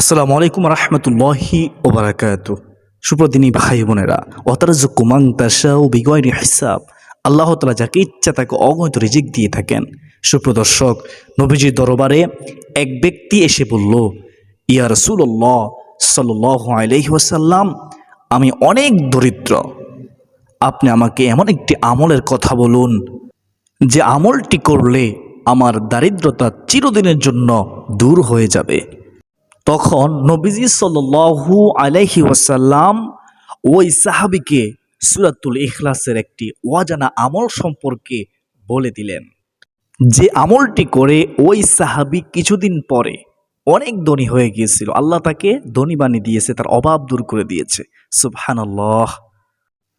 আসসালামু আলাইকুম রহমতুল্লাহি ওবরাকাত সুপ্রদিনী ভাই বোনেরা অতারাজ কুমাং তাসা ও বিগয়নি হিসাব। আল্লাহ তালা যাকে ইচ্ছা তাকে অগণিত রিজিক দিয়ে থাকেন। সুপ্রদর্শক, নবীজির দরবারে এক ব্যক্তি এসে বলল, ইয়া রসুল্লাহ সাল্লাহ আলহি ওয়াসাল্লাম, আমি অনেক দরিদ্র। আপনি আমাকে এমন একটি আমলের কথা বলুন, যে আমলটি করলে আমার দারিদ্রতা চিরদিনের জন্য দূর হয়ে যাবে। তখন নবীজি সাল্লু আলাইহি ওয়াসাল্লাম ওই সাহাবিকে সুরাতুল ইখলাসের একটি ওয়াজানা আমল সম্পর্কে বলে দিলেন। যে আমলটি করে ওই সাহাবি কিছুদিন পরে অনেক ধনী হয়ে গিয়েছিল। আল্লাহ তাকে ধনী বানিয়ে দিয়েছে, তার অভাব দূর করে দিয়েছে। সুবহানাল্লাহ।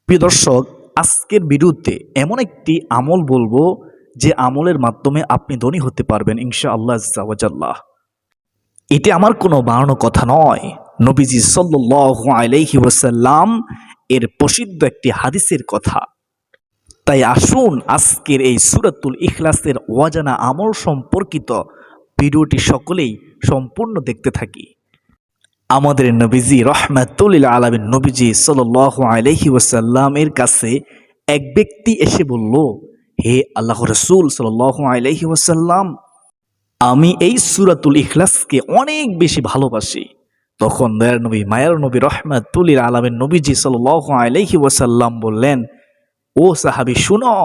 প্রিয় দর্শক, আজকের বিরুদ্ধে এমন একটি আমল বলব যে আমলের মাধ্যমে আপনি ধনী হতে পারবেন ইনশা আল্লাহ এটি আমার কোনো বানানো কথা নয়। নবীজি সাল্লু আলাইহি ওয়াসাল্লাম এর প্রসিদ্ধ একটি হাদিসের কথা। তাই আসুন আজকের এই সুরাতুল ইখলাসের ওয়াজানা আমল সম্পর্কিত ভিডিওটি সকলেই সম্পূর্ণ দেখতে থাকি। আমাদের নবীজি রহমাতুল্লিল আলমিন নবীজি সাল আলহি ওয়াসাল্লামের কাছে এক ব্যক্তি এসে বলল, হে আল্লাহ রসুল সাল আলহি ওয়াসাল্লাম আমি এই সুরাতুল ইখলাসকে অনেক বেশি ভালোবাসি। তখন দয়ার নবী, মায়ার নবী রহমাতুল্লিল আলমের নবীজি সাল আলহি ওয়াসাল্লাম বললেন, ও সাহাবি, শুনো,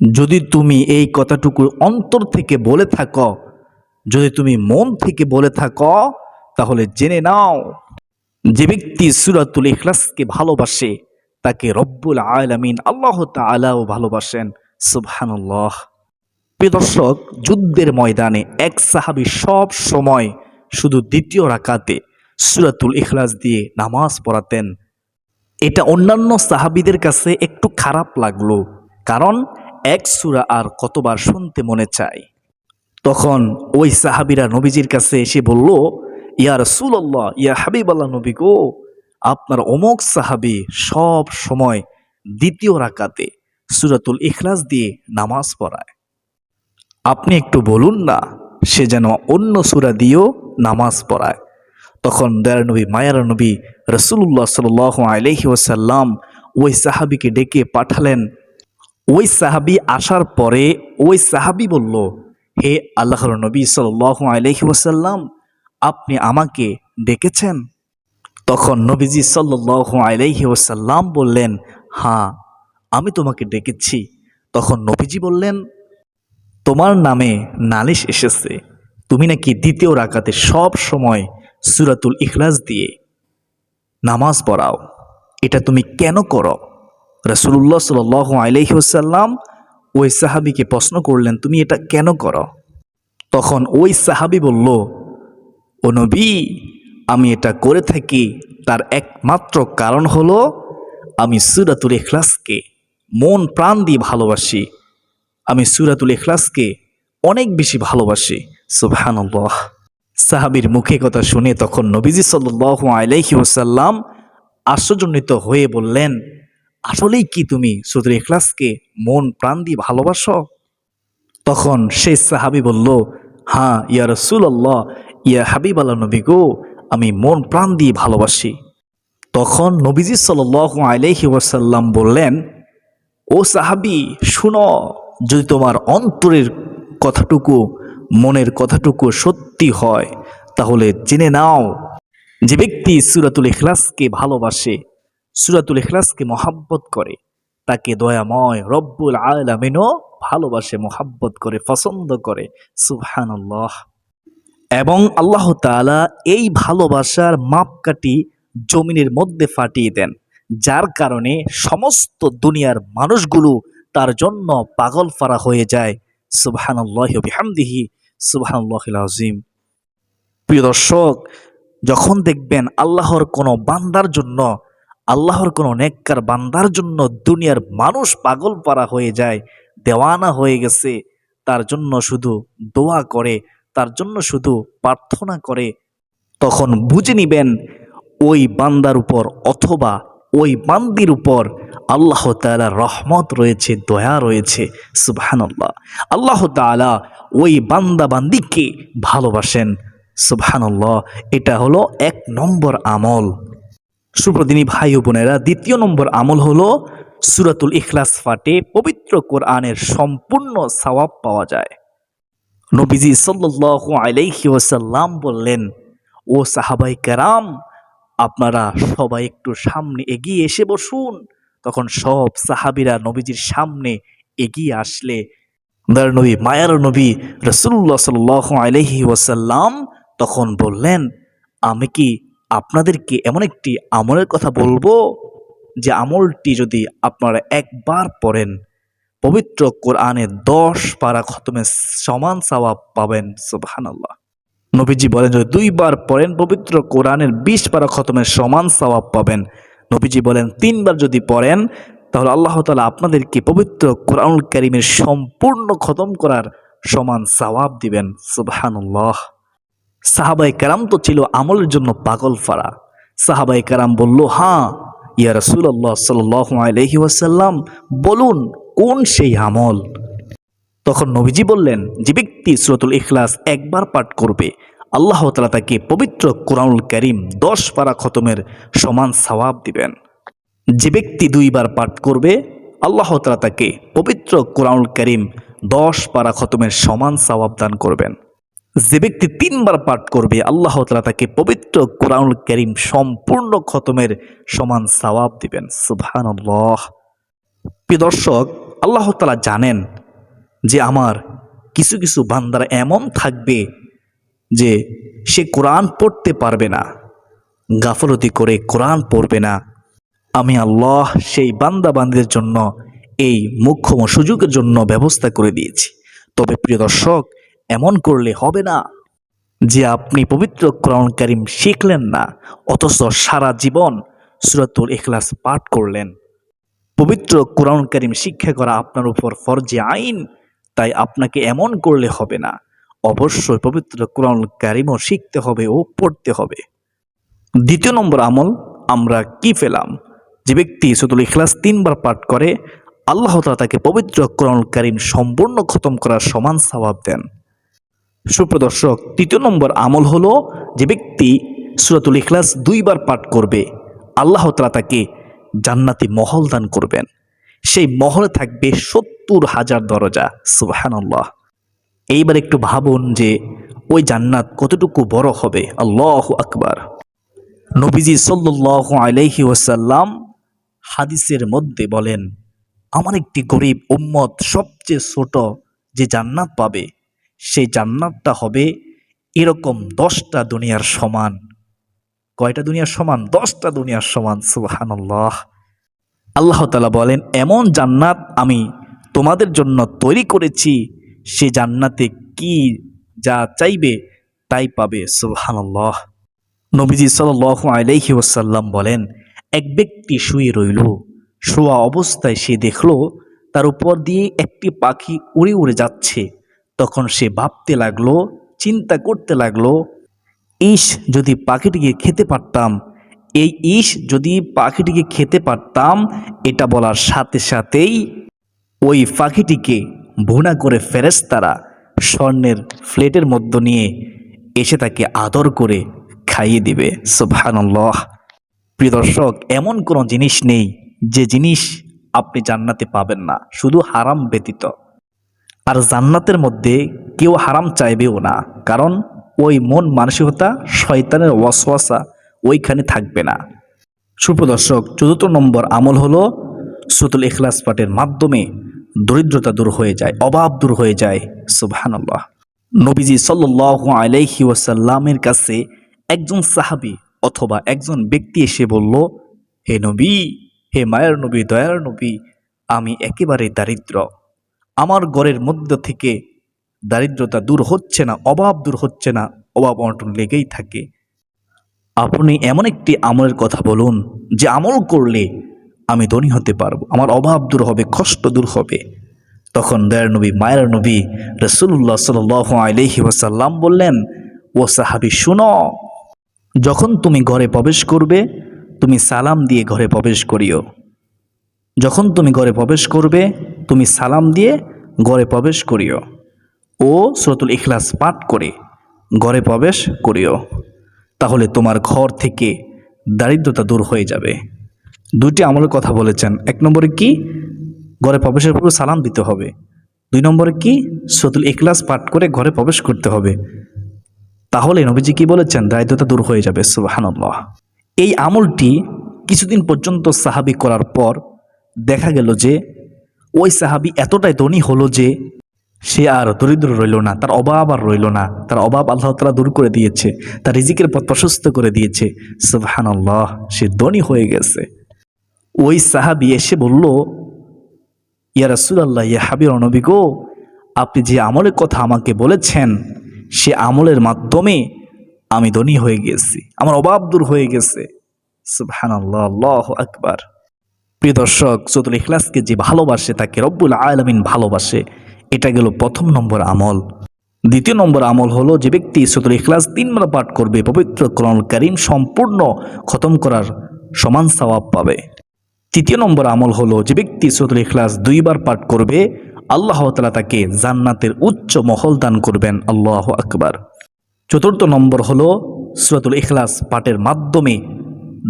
যদি তুমি এই কথাটুকু অন্তর থেকে বলে থাকো, যদি তুমি মন থেকে বলে থাকো, তাহলে জেনে নাও যে ব্যক্তি সুরাতুল ইখলাসকে ভালোবাসে, তাকে রব্বুল আলামিন আল্লাহ তালাও ভালোবাসেন। সুবহানুল্লাহ। প্রিয় দর্শক, যুদ্ধের ময়দানে এক সাহাবি সব সময় শুধু দ্বিতীয় রাকাতে সুরাতুল ইখলাস দিয়ে নামাজ পড়াতেন। এটা অন্যান্য সাহাবিদের কাছে একটু খারাপ লাগল, কারণ এক সুরা আর কতবার শুনতে মনে চায়। তখন ওই সাহাবিরা নবীজির কাছে এসে বলল, ইয়া রসুল্লাহ ইয়া হাবিব আল্লাহ নবী গো, আপনার অমোক সাহাবি সব সময় দ্বিতীয় রাকাতে সুরাতুল ইখলাস দিয়ে নামাজ পড়ায়। আপনি একটু বলুন না, সে যেন অন্য সুরা দিয়েও নামাজ পড়ায়। তখন দয়ার নবী রসুল্লাহ সাল আলহি ওসাল্লাম ওই সাহাবিকে ডেকে পাঠালেন। ওই সাহাবি আসার পরে ওই সাহাবি বলল, হে আল্লাহর নবী সাল আলহি ওসাল্লাম আপনি আমাকে ডেকেছেন? তখন নবীজি সাল্লাহ আলহি ওসাল্লাম বললেন হ্যাঁ আমি তোমাকে ডেকেছি। তখন নবীজি বললেন তোমার নামে নালিশ এসেছে। তুমি নাকি দ্বিতীয় রাকাতে সব সময় সুরাতুল ইখলাস দিয়ে নামাজ পড়াও। এটা তুমি কেন করো? রসুল্লাহ সাল আলহি ওসাল্লাম ওই সাহাবিকে প্রশ্ন করলেন, তুমি এটা কেন করো? তখন ওই সাহাবি বলল, ও নবী, আমি এটা করে থাকি, তার একমাত্র কারণ হলো আমি সুরাতুল ইখলাসকে মন প্রাণ দিয়ে ভালোবাসি। আমি সুরাতুল ইখলাসকে অনেক বেশি ভালোবাসি। সুবহানাল্লাহ। সাহাবির মুখে কথা শুনে তখন নবীজি সাল্লাহ আলাইহি ওসাল্লাম আশ্চর্যজনিত হয়ে বললেন, আসলেই কি তুমি সুরাতুল এখলাসকে মন প্রাণ দিয়ে ভালোবাসো? তখন সেই সাহাবি বলল হ্যাঁ ইয়া রসুল্লাহ ইয়া হাবিব আল্লাহ নবী গো, আমি মন প্রাণ দিয়ে ভালোবাসি। তখন নবীজি সাল আলাইহি ওয়াসাল্লাম বললেন, ও সাহাবি, শুনো যদি তোমার অন্তরের কথাটুকু, মনের কথাটুকু সত্যি হয়, তাহলে জেনে নাও যে ব্যক্তি সুরাতুল ইখলাসকে ভালোবাসে, সুরাতুল ইখলাসকে মহাব্বত করে। তাকে দয়াময় রব্বুল আলামিনও ভালোবাসে, মোহাব্বত করে, পছন্দ করে। সুবহানাল্লাহ। এবং আল্লাহ তাআলা এই ভালোবাসার মাপকাঠি জমিনের মধ্যে ফাটিয়ে দেন, যার কারণে সমস্ত দুনিয়ার মানুষগুলো তার জন্য পাগল ফারা হয়ে যায়। সুবহানাল্লাহ বিহামদিহি সুবহানাল্লাহ প্রিয় দর্শক, যখন দেখবেন আল্লাহর কোনো বান্দার জন্য, আল্লাহর কোনো নেককার বান্দার জন্য দুনিয়ার মানুষ পাগল পারা হয়ে যায়, দেওয়ানা হয়ে গেছে, তার জন্য শুধু দোয়া করে, তার জন্য শুধু প্রার্থনা করে, তখন বুঝে নিবেন ওই বান্দার উপর অথবা ওই বান্দির উপর আল্লাহ তালা রহমত রয়েছে, দয়া রয়েছে, সুবহানাল্লাহ। আল্লাহ তালা ওই বান্দা বান্দিকে ভালোবাসেন, সুবহানাল্লাহ। এটা হলো এক নম্বর আমল। সুপ্রদিনী ভাই বোনেরা, দ্বিতীয় নম্বর আমল হলো সুরাতুল ইখলাস ফাটে পবিত্র কোরআনের সম্পূর্ণ সওয়াব পাওয়া যায়। নবীজি সাল্লাল্লাহু আলাইহি ওয়াসাল্লাম বললেন, ও সাহাবাই কারাম আপনারা সবাই একটু সামনে এগিয়ে এসে বসুন। তখন সব সাহাবিরা নবীজির সামনে এগিয়ে আসলে। নবী, মায়ার নবী রসুল্লাহ সাল্লাহ আলহি ওয়াসাল্লাম তখন বললেন, আমি কি আপনাদেরকে এমন একটি আমলের কথা বলব যে আমলটি যদি আপনারা একবার পড়েন, পবিত্র কোরআনে দশ পারা খতমে সমান সওয়াব পাবেন? সুবহানাল্লাহ। নবীজি বলেন যদি দুইবার পড়েন পবিত্র কোরআনের বিশ পারা খতমের সমান সওয়াব পাবেন। নবীজি বলেন, তিনবার যদি পড়েন, তাহলে আল্লাহ তালা আপনাদেরকে পবিত্র কোরআনুল করিমের সম্পূর্ণ খতম করার সমান সওয়াব দিবেন। সুবহানুল্লাহ। সাহাবাই কারাম তো ছিল আমলের জন্য পাগল ফাড়া সাহাবাই কারাম বলল হ্যাঁ ইয়া রসুল্লাহ সাল আলহি ওয়াসাল্লাম, বলুন কোন সেই আমল? তখন নবীজি বললেন, যে ব্যক্তি সুরতুল ইখলাস একবার পাঠ করবে, আল্লাহ তালা তাকে পবিত্র কোরআনুল করিম দশ পারা খতমের সমান সওয়াব দিবেন। যে ব্যক্তি দুইবার পাঠ করবে, আল্লাহ তালা তাকে পবিত্র কোরআনুল করিম দশ পারা খতমের সমান সওয়াব দান করবেন। যে ব্যক্তি তিনবার পাঠ করবে, আল্লাহ তালা তাকে পবিত্র কোরআনুল করিম সম্পূর্ণ খতমের সমান সওয়াব দিবেন। সুবহান প্রিয় দর্শক, আল্লাহ তালা জানেন যে আমার কিছু কিছু বান্দারা এমন থাকবে যে সে কোরআন পড়তে পারবে না, গাফলতি করে কোরআন পড়বে না। আমি আল্লাহ সেই বান্দা বান্দিদের জন্য এই মুখ্যম সুযোগের জন্য ব্যবস্থা করে দিয়েছি। তবে প্রিয় দর্শক, এমন করলে হবে না যে আপনি পবিত্র কোরআন কারিম শিখলেন না, অথচ সারা জীবন সুরাতুল ইখলাস পাঠ করলেন। পবিত্র কোরআন কারিম শিক্ষা করা আপনার উপর ফরজে আইন তাই আপনাকে এমন করলে হবে না। অবশ্যই পবিত্র কোরআন কারিমও শিখতে হবে ও পড়তে হবে। দ্বিতীয় নম্বর আমল, আমরা কি পেলাম? যে ব্যক্তি সুতুল ইখলাস তিনবার পাঠ করে, আল্লাহ তালা তাকে পবিত্র কোরআন কারিম সম্পূর্ণ খতম করার সমান স্বভাব দেন। সুপ্রদর্শক তৃতীয় নম্বর আমল হলো যে ব্যক্তি সুরাতুল ইখলাস দুইবার পাঠ করবে, আল্লাহ তালা তাকে জান্নাতি মহল দান করবেন। সেই মহলে থাকবে সত্তর হাজার দরজা সুবাহান্লাহ এইবার একটু ভাবুন যে ওই জান্নাত কতটুকু বড় হবে, আল্লাহ আকবার। নবীজি সাল্লাহ আলাইহি ওসাল্লাম হাদিসের মধ্যে বলেন, আমার একটি গরিব উম্মত সবচেয়ে ছোট যে জান্নাত পাবে সেই জান্নাতটা হবে এরকম দশটা দুনিয়ার সমান। কয়টা দুনিয়ার সমান? দশটা দুনিয়ার সমান সুবাহান্লাহ আল্লাহ তালা বলেন, এমন জান্নাত আমি তোমাদের জন্য তৈরি করেছি, সে জান্নাতে কি যা চাইবে তাই পাবে। সুবহানাল্লাহ। নবীজি সাল আলাইহি ওসাল্লাম বলেন, এক ব্যক্তি শুয়ে রইল, শোয়া অবস্থায় সে দেখল, তার উপর দিয়ে একটি পাখি উড়ে উড়ে যাচ্ছে। তখন সে ভাবতে লাগল, চিন্তা করতে লাগল ইস যদি পাখিটিকে খেতে পারতাম এই ইস যদি পাখিটিকে খেতে পারতাম, এটা বলার সাথে সাথেই ওই পাখিটিকে ভুনা করে ফেরেস্তারা স্বর্ণের ফ্লেটের মধ্য নিয়ে এসে তাকে আদর করে খাইয়ে দিবে। সুবহানাল্লাহ। প্রিয় দর্শক, এমন কোনো জিনিস নেই যে জিনিস আপনি জান্নাতে পাবেন না, শুধু হারাম ব্যতীত। আর জান্নাতের মধ্যে কেউ হারাম চাইবেও না, কারণ ওই মন মানসিকতা শয়তানের ওয়াসওয়াসা ওইখানে থাকবে না। সুপ্রদর্শক চতুর্থ নম্বর আমল হলো সুতুল ইখলাস পাঠের মাধ্যমে দরিদ্রতা দূর হয়ে যায়, অভাব দূর হয়ে যায়, সুবহানাল্লাহ। নবীজি সাল্লাহ আলাইহি ওয়াসাল্লামের কাছে একজন সাহাবী অথবা একজন ব্যক্তি এসে বলল, হে নবী, হে মায়ের নবী, দয়ার নবী, আমি একেবারে দারিদ্র। আমার ঘরের মধ্য থেকে দারিদ্রতা দূর হচ্ছে না, অভাব দূর হচ্ছে না, অভাব অনটন লেগেই থাকে। আপনি এমন একটি আমলের কথা বলুন, যে আমল করলে আমি ধনী হতে পারব, আমার অভাব দূর হবে, কষ্ট দূর হবে। তখন দয়ার নবী, মায়ের নবী রসুল্লাহ সাল আলহি ওসাল্লাম বললেন, ও সাহাবি, শুনো, যখন তুমি ঘরে প্রবেশ করবে, তুমি সালাম দিয়ে ঘরে প্রবেশ করিও। যখন তুমি ঘরে প্রবেশ করবে, তুমি সালাম দিয়ে ঘরে প্রবেশ করিও। ও সুরতুল ইখলাস পাঠ করে ঘরে প্রবেশ করিও। তাহলে তোমার ঘর থেকে দারিদ্রতা দূর হয়ে যাবে। দুটি আমলের কথা বলেছেন। এক নম্বরে কি? ঘরে প্রবেশের পূর্বে সালাম দিতে হবে। দুই নম্বরে কি? সতুল ইখলাস পাঠ করে ঘরে প্রবেশ করতে হবে। তাহলে নবীজি কি বলেছেন? দারিদ্রতা দূর হয়ে যাবে। সুবাহান্লাহ এই আমলটি কিছুদিন পর্যন্ত সাহাবি করার পর দেখা গেল যে ওই সাহাবি এতটাই ধনী হলো যে সে আর দরিদ্র রইল না, তার অভাব আর রইল না, তার অভাব আল্লাহ তালা দূর করে দিয়েছে, তার রিজিকের পথ প্রশস্ত করে দিয়েছে। সুবহানাল্লাহ, সে ধনী হয়ে গেছে। ওই সাহাবি এসে বলল, ইয়া রাসূলুল্লাহ, ইয়া হাবির নবী গো, আপনি যে আমলের কথা আমাকে বলেছেন, সে আমলের মাধ্যমে আমি ধনী হয়ে গেছি, আমার অভাব দূর হয়ে গেছে। সুবহানাল্লাহ, আল্লাহ আকবার। প্রিয় দর্শক চতুল ইখলাসকে যে ভালোবাসে, তাকে রব্বুল আলমিন ভালোবাসে। এটা গেল প্রথম নম্বর আমল। দ্বিতীয় নম্বর আমল হলো যে ব্যক্তি চতুল ইখলাস তিনবার পাঠ করবে, পবিত্র কোরআন করিম সম্পূর্ণ খতম করার সমান সওয়াব পাবে। তৃতীয় নম্বর আমল হলো যে ব্যক্তি চতুল ইখলাস দুইবার পাঠ করবে, আল্লাহ তালা তাকে জান্নাতের উচ্চ মহল দান করবেন। আল্লাহ আকবার। চতুর্থ নম্বর হলো সুরাতুল ইখলাস পাঠের মাধ্যমে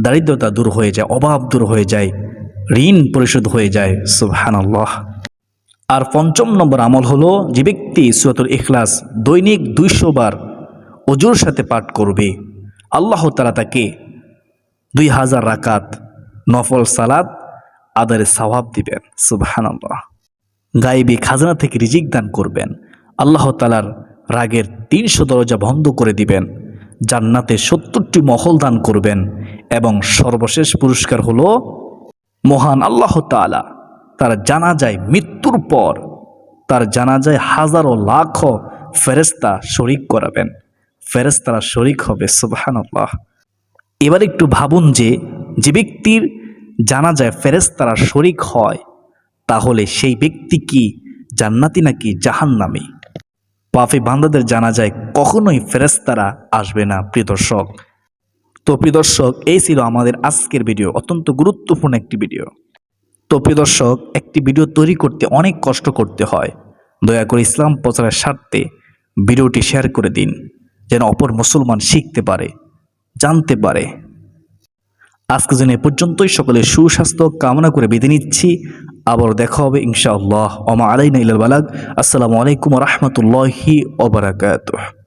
দারিদ্রতা দূর হয়ে যায়, অভাব দূর হয়ে যায়, ঋণ পরিশোধ হয়ে যায়। সুবহানাল্লাহ। আর পঞ্চম নম্বর আমল হলো যে ব্যক্তি সুরাতুল ইখলাস দৈনিক দুইশো বার অজুর সাথে পাঠ করবে, আল্লাহ তালা তাকে দুই হাজার রাকাত নফল সালাদ আদারে সওয়াব দিবেন। সুবহানাল্লাহ। গাইবি খাজনা থেকে রিজিক দান করবেন, আল্লাহ তালার রাগের তিনশো দরজা বন্ধ করে দিবেন, জান্নাতে সত্তরটি মহল দান করবেন এবং সর্বশেষ পুরস্কার হলো মহান আল্লাহ তালা তার জানা যায় মৃত্যুর পর তার জানা যায় হাজারো লাখ ফেরেস্তা শরিক করাবেন। ফেরেস্তারা শরিক হবে, সুবহানাল্লাহ। এবার একটু ভাবুন যে যে ব্যক্তির জানা যায় ফেরেস্তারা শরিক হয়, তাহলে সেই ব্যক্তি কি জান্নাতি নাকি জাহান্নামী? পাফি বান্দাদের জানা যায় কখনোই ফেরেস্তারা আসবে না, প্রিয় দর্শক। তো প্রিয় দর্শক, এই ছিল আমাদের আজকের ভিডিও, অত্যন্ত গুরুত্বপূর্ণ একটি ভিডিও। তো প্রিয় দর্শক, একটি ভিডিও তৈরি করতে অনেক কষ্ট করতে হয়। দয়া করে ইসলাম প্রচারের স্বার্থে ভিডিওটি শেয়ার করে দিন, যেন অপর মুসলমান শিখতে পারে, জানতে পারে। আজকে যেন এ পর্যন্তই। সকলে সুস্বাস্থ্য কামনা করে বেঁধে নিচ্ছি। আবার দেখা হবে ইনশাআল্লাহ। ওমা আলাইনা ইলাল বালাগ। আসসালামু আলাইকুম রহমতুল্লাহি ওবরাকাতুহ